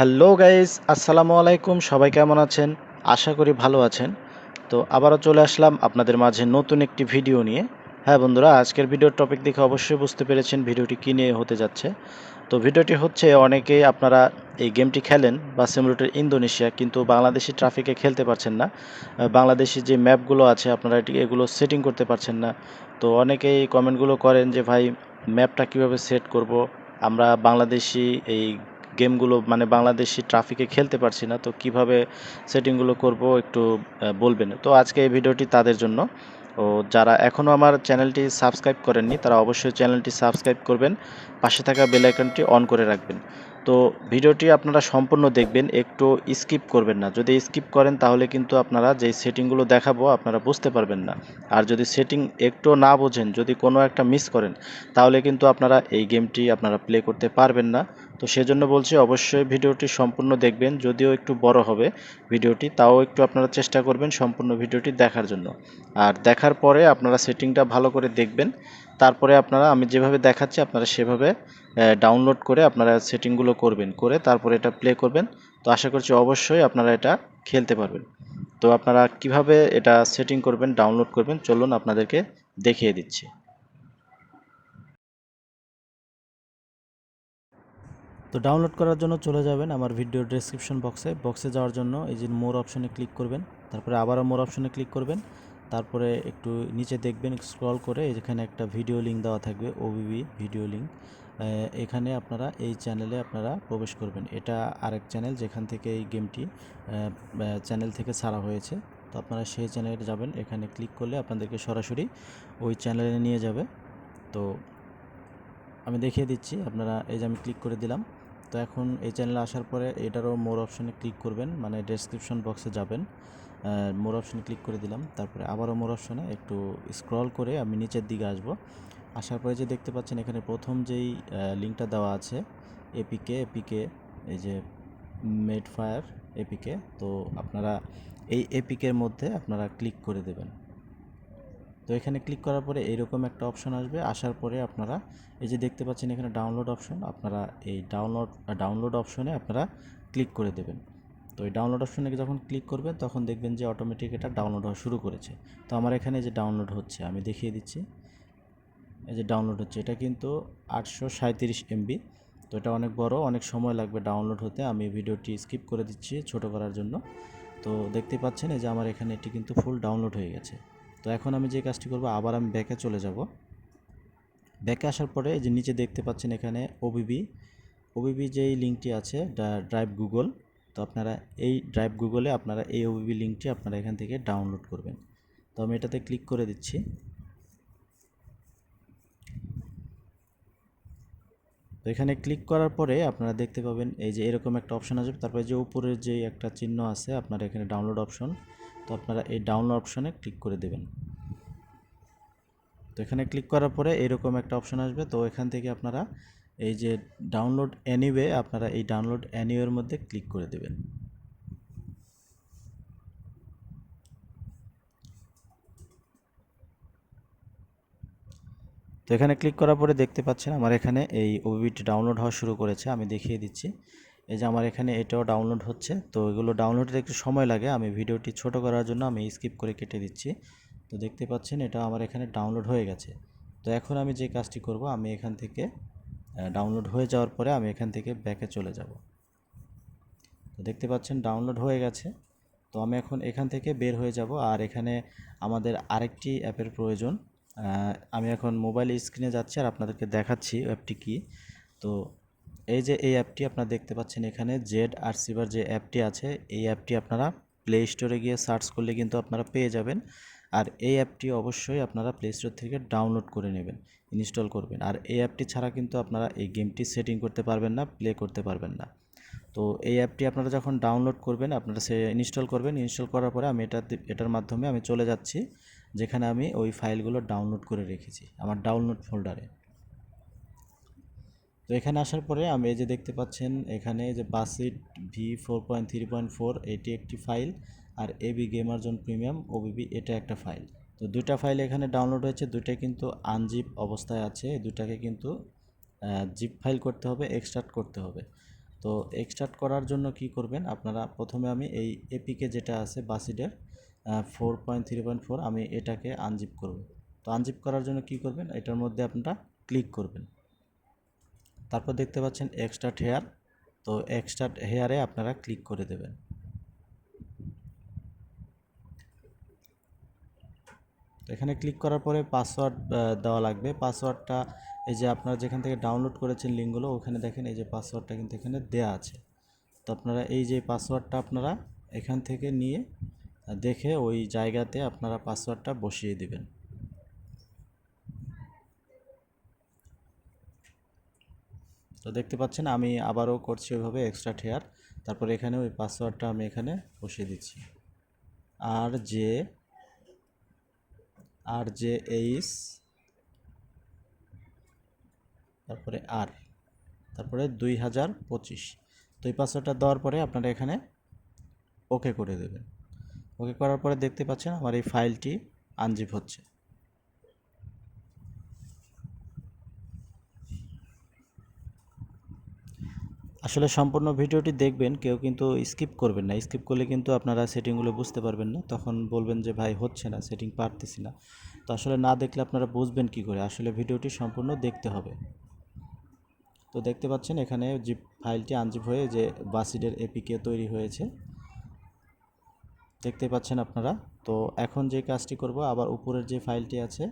Hello guys, আসসালামু আলাইকুম, সবাই কেমন আছেন? আশা করি ভালো আছেন। তো আবারও চলে আসলাম আপনাদের মাঝে নতুন একটি ভিডিও নিয়ে। হ্যাঁ বন্ধুরা, আজকের ভিডিওর টপিক দেখে অবশ্যই বুঝতে পেরেছেন ভিডিওটি কী নিয়ে হতে যাচ্ছে। তো ভিডিওটি হচ্ছে, অনেকেই আপনারা এই গেমটি খেলেন বা সিমুলেটর ইন্দোনেশিয়া, কিন্তু বাংলাদেশি ট্রাফিকে খেলতে পারছেন না। বাংলাদেশি যে ম্যাপগুলো আছে, আপনারা এটি, এগুলো সেটিং করতে পারছেন না। তো অনেকেই কমেন্টগুলো করেন যে, ভাই ম্যাপটা কীভাবে সেট করব? আমরা বাংলাদেশি এই গেমগুলো মানে বাংলাদেশি ট্রাফিকে খেলতে পারছি না, তো কীভাবে সেটিংগুলো করব একটু বলবেন। তো আজকে এই ভিডিওটি তাদের জন্য। ও যারা এখনও আমার চ্যানেলটি সাবস্ক্রাইব করেননি, তারা অবশ্যই চ্যানেলটি সাবস্ক্রাইব করবেন, পাশে থাকা বেল আইকনটি অন করে রাখবেন। তো ভিডিওটি আপনারা সম্পূর্ণ দেখবেন, একটু স্কিপ করবেন না। যদি স্কিপ করেন, তাহলে কিন্তু আপনারা যে সেটিংগুলো দেখাবো, আপনারা বুঝতে পারবেন না। আর যদি সেটিং একটু না বোঝেন, যদি কোনো একটা মিস করেন, তাহলে কিন্তু আপনারা এই গেমটি আপনারা প্লে করতে পারবেন না। তো সেজন্য বলছি অবশ্যই ভিডিওটি সম্পূর্ণ দেখবেন, যদিও একটু বড় হবে ভিডিওটি, তাও একটু আপনারা চেষ্টা করবেন সম্পূর্ণ ভিডিওটি দেখার জন্য। আর দেখার পরে আপনারা সেটিংটা ভালো করে দেখবেন, তারপরে আপনারা, আমি যেভাবে দেখাচ্ছি আপনারা সেভাবে ডাউনলোড করে আপনারা সেটিংগুলো করবেন, করে তারপরে এটা প্লে করবেন। তো আশা করছি অবশ্যই আপনারা এটা খেলতে পারবেন। তো আপনারা কীভাবে এটা সেটিং করবেন ডাউনলোড করবেন, চলুন আপনাদেরকে দেখিয়ে দিচ্ছি। তো ডাউনলোড করার জন্য চলে যাবেন আমার ভিডিও ডেসক্রিপশন বক্সে বক্সে যাওয়ার জন্য এই যে মোর অপশনে ক্লিক করবেন। তারপরে আবারও মোর অপশনে ক্লিক করবেন। তারপরে একটু নিচে দেখবেন স্ক্রল করে এখানে একটা ভিডিও লিঙ্ক দেওয়া থাকবে ওবিবি ভিডিও লিঙ্ক এখানে আপনারা এই চ্যানেলে আপনারা প্রবেশ করবেন। এটা আরেক চ্যানেল যেখান থেকে এই গেমটি চ্যানেল থেকে ছাড়া হয়েছে। তো আপনারা সেই চ্যানেলে যাবেন। এখানে ক্লিক করলে আপনাদেরকে সরাসরি ওই চ্যানেলে নিয়ে যাবে। তো আমি দেখিয়ে দিচ্ছি। আপনারা এই যে আমি ক্লিক করে দিলাম। তো এখন এই চ্যানেলে আসার পরে এটারও মোর অপশনে ক্লিক করবেন মানে ডেসক্রিপশন বক্সে যাবেন। মোর অপশনে ক্লিক করে দিলাম, তারপরে আবারও মোর অপশনে একটু স্ক্রল করে আমি নিচের দিকে আসব। আসার পরে যে দেখতে পাচ্ছেন এখানে প্রথম যেই লিঙ্কটা দেওয়া আছে এপিকে এপিকে এই যে মেড ফায়ার এপিকে তো আপনারা এই এপিকের মধ্যে আপনারা ক্লিক করে দেবেন। তো এখানে ক্লিক করার পরে এইরকম একটা অপশন আসবে। আসার পরে আপনারা এই যে দেখতে পাচ্ছেন এখানে ডাউনলোড অপশন আপনারা এই ডাউনলোড ডাউনলোড অপশনে আপনারা ক্লিক করে দেবেন। তো এই ডাউনলোড অপশনে যখন ক্লিক করবেন, তখন দেখবেন যে অটোমেটিক এটা ডাউনলোড হওয়া শুরু করেছে। তো আমার এখানে যে ডাউনলোড হচ্ছে, আমি দেখিয়ে দিচ্ছি। এই যে ডাউনলোড হচ্ছে, এটা কিন্তু আটশো সাঁত্রিশ এমবি তো এটা অনেক বড়, অনেক সময় লাগবে ডাউনলোড হতে। আমি ভিডিওটি স্কিপ করে দিচ্ছি ছোট করার জন্য। তো দেখতে পাচ্ছেন এই যে আমার এখানে এটি কিন্তু ফুল ডাউনলোড হয়ে গেছে। তো এখন আমি যে কাজটি করব, আবার আমি ব্যাকে চলে যাব। ব্যাকে আসার পরে এই যে নিচে দেখতে পাচ্ছেন এখানে ওবিবি ওবিবি যেই লিঙ্কটি আছে ড্রাইভ গুগল তো আপনারা এই ড্রাইভ গুগলে আপনারা এই ওবিবি লিঙ্কটি আপনারা এখান থেকে ডাউনলোড করবেন। তো আমি এটাতে ক্লিক করে দিচ্ছি। তো এখানে ক্লিক করার পরে আপনারা দেখতে পাবেন এই যে এরকম একটা অপশন আসবে। তারপরে যে উপরের যে একটা চিহ্ন আছে, আপনার এখানে ডাউনলোড অপশন। তো আপনারা এই ডাউনলোড অপশনে ক্লিক করে দেবেন। তো এখানে ক্লিক করার পরে এরকম একটা অপশন আসবে। তো এখান থেকে আপনারা এই যে ডাউনলোড অ্যানিওয়ে আপনারা এই ডাউনলোড অ্যানিওয়ের মধ্যে ক্লিক করে দেবেন। তো এখানে ক্লিক করার পরে দেখতে পাচ্ছেন আমার এখানে এই ওবিটি ডাউনলোড হওয়া শুরু করেছে। আমি দেখিয়ে দিচ্ছি। এই যে আমার এখানে এটাও ডাউনলোড হচ্ছে। তো এগুলো ডাউনলোডের একটু সময় লাগে। আমি ভিডিওটি ছোট করার জন্য আমি স্কিপ করে কেটে দিচ্ছি। তো দেখতে পাচ্ছেন, এটা আমার এখানে ডাউনলোড হয়ে গেছে। তো এখন আমি যে কাজটি করব, আমি এখান থেকে ডাউনলোড হয়ে যাওয়ার পরে আমি এখান থেকে ব্যাকে চলে যাব। তো দেখতে পাচ্ছেন ডাউনলোড হয়ে গেছে। তো আমি এখন এখান থেকে বের হয়ে যাব। আর এখানে আমাদের আরেকটি অ্যাপের প্রয়োজন। আমি এখন মোবাইল স্ক্রিনে যাচ্ছি আর আপনাদেরকে দেখাচ্ছি অ্যাপটি কি। তো এই যে এই অ্যাপটি আপনারা দেখতে পাচ্ছেন এখানে জেড আরসিভার যে অ্যাপটি আছে, এই অ্যাপটি আপনারা প্লে স্টোরে গিয়ে সার্চ করলে কিন্তু আপনারা পেয়ে যাবেন। আর এই অ্যাপটি অবশ্যই আপনারা প্লে স্টোর থেকে ডাউনলোড করে নেবেন, ইনস্টল করবেন। আর এই অ্যাপটি ছাড়া কিন্তু আপনারা এই গেমটি সেটিং করতে পারবেন না প্লে করতে পারবেন না। তো এই অ্যাপটি আপনারা যখন ডাউনলোড করবেন, আপনারা সে ইনস্টল করবেন। ইনস্টল করার পরে আমি এটা এটার মাধ্যমে আমি চলে যাচ্ছি, যেখানে আমি ওই ফাইলগুলো ডাউনলোড করে রেখেছি, আমার ডাউনলোড ফোল্ডারে। তো এখানে আসার পরে আমি এই যে দেখতে পাচ্ছেন, এখানে যে বাসিট V four point three point four, এটি একটি ফাইল, আর AB gamer zone premium OBB এটা একটা ফাইল। তো দুইটা ফাইল এখানে ডাউনলোড হয়েছে, দুইটাই কিন্তু আনজিপ অবস্থায় আছে দুটাকে কিন্তু জিপ ফাইল করতে হবে, এক্সট্রাক্ট করতে হবে। তো এক্সট্রাক্ট করার জন্য কি করবেন, আপনারা প্রথমে আমি এই এপিকে যেটা আছে বাসিডের four point three point four, আমি এটাকে আনজিপ করব। তো আনজিপ করার জন্য কি করবেন, এটার মধ্যে আপনারা ক্লিক করবেন। তারপর দেখতে পাচ্ছেন এক্সট্রাক্ট হেয়ার তো এক্সট্রাক্ট হেয়ারে আপনারা ক্লিক করে দেবেন। এখানে ক্লিক করার পরে পাসওয়ার্ড দেওয়া লাগবে। পাসওয়ার্ডটা এই যে আপনারা যেখান থেকে ডাউনলোড করেছেন লিঙ্কগুলো, ওখানে দেখেন এই যে পাসওয়ার্ডটা কিন্তু এখানে দেয়া আছে। তো আপনারা এই যে পাসওয়ার্ডটা আপনারা এখান থেকে নিয়ে, দেখে ওই জায়গাতে আপনারা পাসওয়ার্ডটা বসিয়ে দিবেন। তো দেখতে পাচ্ছেন, আমি আবারও করছি ওইভাবে এক্সট্রা হেয়ার তারপর এখানে ওই পাসওয়ার্ডটা আমি এখানে বসিয়ে দিচ্ছি। আর যে, আর জে এইচ তারপরে আর তারপরে দুই হাজার পঁচিশ। তো এই পাসওয়ার্ডটা দেওয়ার পরে আপনারা এখানে ওকে করে দেবেন। ওকে করার পরে দেখতে পাচ্ছেন, আমার এই ফাইলটি আনজিপ হচ্ছে। আসলে সম্পূর্ণ ভিডিওটি দেখবেন, কেউ কিন্তু স্কিপ করবেন না। স্কিপ করলে কিন্তু আপনারা সেটিংগুলো বুঝতে পারবেন না। তখন বলবেন যে, ভাই, হচ্ছে না, সেটিং পারতেছি না। তো আসলে না দেখলে আপনারা বুঝবেন কি করে? আসলে ভিডিওটি সম্পূর্ণ দেখতে হবে। তো দেখতে পাচ্ছেন এখানে জিপ ফাইলটি আনজিপ হয়ে যে বাসিডের এপিকে তৈরি হয়েছে। দেখতে পাচ্ছেন আপনারা? তো এখন যে কাজটি করব, আবার উপরের যে ফাইলটি আছে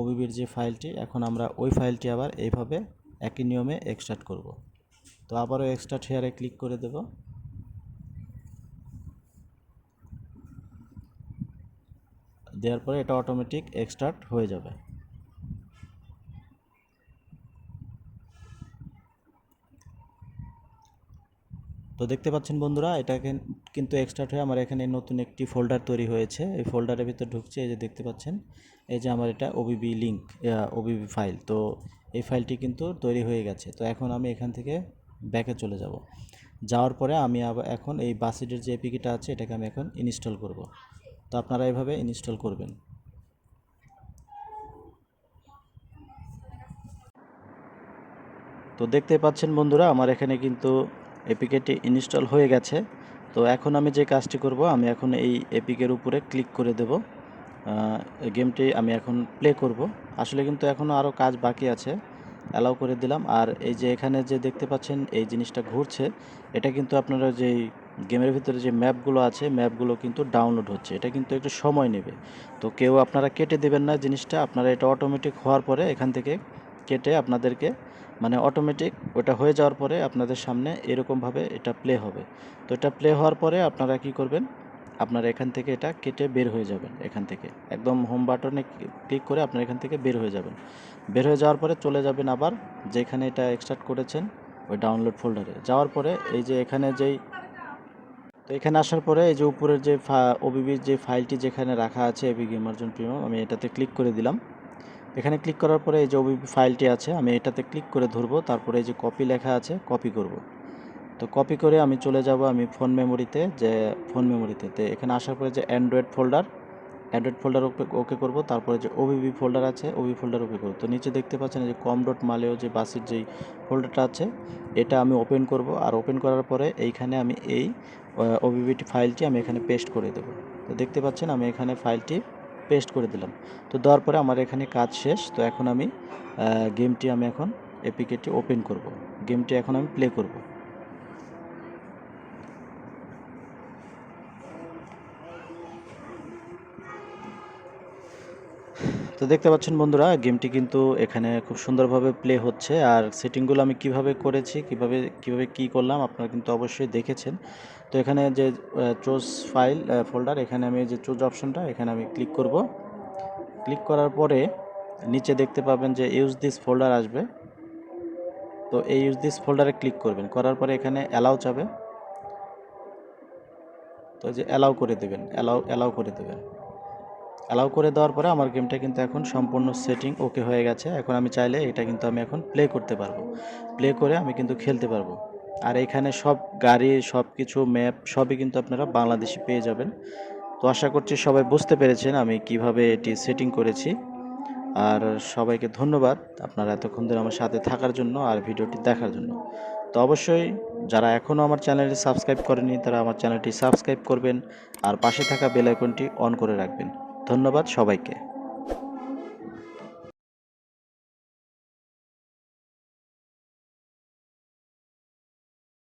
ওবিবির যে ফাইলটি, এখন আমরা ওই ফাইলটি আবার এইভাবে একই নিয়মে এক্সট্রাক্ট করব। তো আবারও এক্সট্রাক্ট হেয়ারে ক্লিক করে দেব। দেওয়ার পরে এটা অটোমেটিক এক্সট্রাক্ট হয়ে যাবে। তো দেখতে পাচ্ছেন বন্ধুরা, এটা কিন- কিন্তু এক্সট্রাক্ট হয়ে আমার এখানে নতুন একটি ফোল্ডার তৈরি হয়েছে। এই ফোল্ডারের ভিতর ঢুকছে, এই যে দেখতে পাচ্ছেন, এই যে আমার এটা ওবিবি লিঙ্ক ওবিবি ফাইল তো এই ফাইলটি কিন্তু তৈরি হয়ে গেছে। তো এখন আমি এখান থেকে ব্যাকে চলে যাব। যাওয়ার পরে আমি আবার এখন এই বাসিডের যে এপিকিটা আছে, এটাকে আমি এখন ইনস্টল করব। তো আপনারা এভাবে ইনস্টল করবেন। তো দেখতে পাচ্ছেন বন্ধুরা, আমার এখানে কিন্তু এপিকেটি ইনস্টল হয়ে গেছে। তো এখন আমি যে কাজটি করব, আমি এখন এই এপিকের উপরে ক্লিক করে দেব। গেমটি আমি এখন প্লে করব। আসলে কিন্তু এখনও আরও কাজ বাকি আছে। অ্যালাউ করে দিলাম। আর এই যে এখানে যে দেখতে পাচ্ছেন, এই জিনিসটা ঘুরছে, এটা কিন্তু আপনারা যেই গেমের ভিতরে যে ম্যাপগুলো আছে, ম্যাপগুলো কিন্তু ডাউনলোড হচ্ছে। এটা কিন্তু একটু সময় নেবে। তো কেউ আপনারা কেটে দেবেন না জিনিসটা, আপনারা এটা অটোমেটিক হওয়ার পরে এখান থেকে কেটে আপনাদেরকে মানে অটোমেটিক ওটা হয়ে যাওয়ার পরে আপনাদের সামনে এরকমভাবে এটা প্লে হবে। তো এটা প্লে হওয়ার পরে আপনারা কি করবেন আপনারা এখান থেকে এটা কেটে বের হয়ে যাবেন এখান থেকে। একদম হোম বাটনে ক্লিক করে আপনারা এখান থেকে বের হয়ে যাবেন। বের হয়ে যাওয়ার পরে চলে যাবেন আবার যেখানে এটা এক্সট্রাক্ট করেছেন, ওই ডাউনলোড ফোল্ডারে যাওয়ার পরে এই যে এখানে যেই তো এখানে আসার পরে এই যে উপরের যে ওবিবির যে ফাইলটি যেখানে রাখা আছে এবি গেমার্জন প্রিমিয়াম আমি এটাতে ক্লিক করে দিলাম। এখানে ক্লিক করার পরে এই যে ওবিবি ফাইলটি আছে, আমি এটাতে ক্লিক করে ধরবো, তারপরে এই যে কপি লেখা আছে কপি করব। তো কপি করে আমি চলে যাব আমি ফোন মেমোরিতে যে ফোন মেমোরিতে তো এখানে আসার পরে যে Android folder Android folder okay okay করব, তারপরে যে ওবিবি ফোল্ডার আছে ওবি ফোল্ডার ওকে করব। তো নিচে দেখতে পাচ্ছেন যে কম ডট মালেও যে বাসির যেই ফোল্ডারটা আছে, এটা আমি ওপেন করব। আর ওপেন করার পরে এইখানে আমি এই ওবিবিটি ফাইলটি আমি এখানে পেস্ট করে দেব। তো দেখতে পাচ্ছেন আমি এখানে ফাইলটি পেস্ট করে দিলাম। তো দেওয়ার পরে আমার এখানে কাজ শেষ। তো এখন আমি গেমটি আমি এখন এপিকেটি ওপেন করব। গেমটি এখন আমি প্লে করব। তো দেখতে পাচ্ছেন বন্ধুরা, গেমটি কিন্তু এখানে খুব সুন্দরভাবে প্লে হচ্ছে। আর সেটিংগুলো আমি কীভাবে করেছি, কীভাবে কীভাবে কি করলাম, আপনারা কিন্তু অবশ্যই দেখেছেন। তো এখানে যে চোজ ফাইল ফোল্ডার এখানে আমি যে চোজ অপশনটা এখানে আমি ক্লিক করব। ক্লিক করার পরে নিচে দেখতে পাবেন যে ইউজ দিস ফোল্ডার আসবে। তো এই ইউজ দিস ফোল্ডারে ক্লিক করবেন। করার পরে এখানে অ্যালাউ চাবে। তো যে অ্যালাউ করে দেবেন অ্যালাউ অ্যালাউ করে দেবেন। অ্যালাউ করে দেওয়ার পরে আমার গেমটা কিন্তু এখন সম্পূর্ণ সেটিং ওকে হয়ে গেছে। এখন আমি চাইলে এটা কিন্তু আমি এখন প্লে করতে পারব। প্লে করে আমি কিন্তু খেলতে পারব। আর এখানে সব গাড়ি সব কিছু ম্যাপ সবই কিন্তু আপনারা বাংলাদেশি পেয়ে যাবেন। তো আশা করছি সবাই বুঝতে পেরেছেন আমি কীভাবে এটি সেটিং করেছি। আর সবাইকে ধন্যবাদ আপনারা এতক্ষণ ধরে আমার সাথে থাকার জন্য আর ভিডিওটি দেখার জন্য। তো অবশ্যই যারা এখনও আমার চ্যানেলটি সাবস্ক্রাইব করেনি তারা আমার চ্যানেলটি সাবস্ক্রাইব করবেন আর পাশে থাকা বেল আইকনটি অন করে রাখবেন। ধন্যবাদ সবাইকে।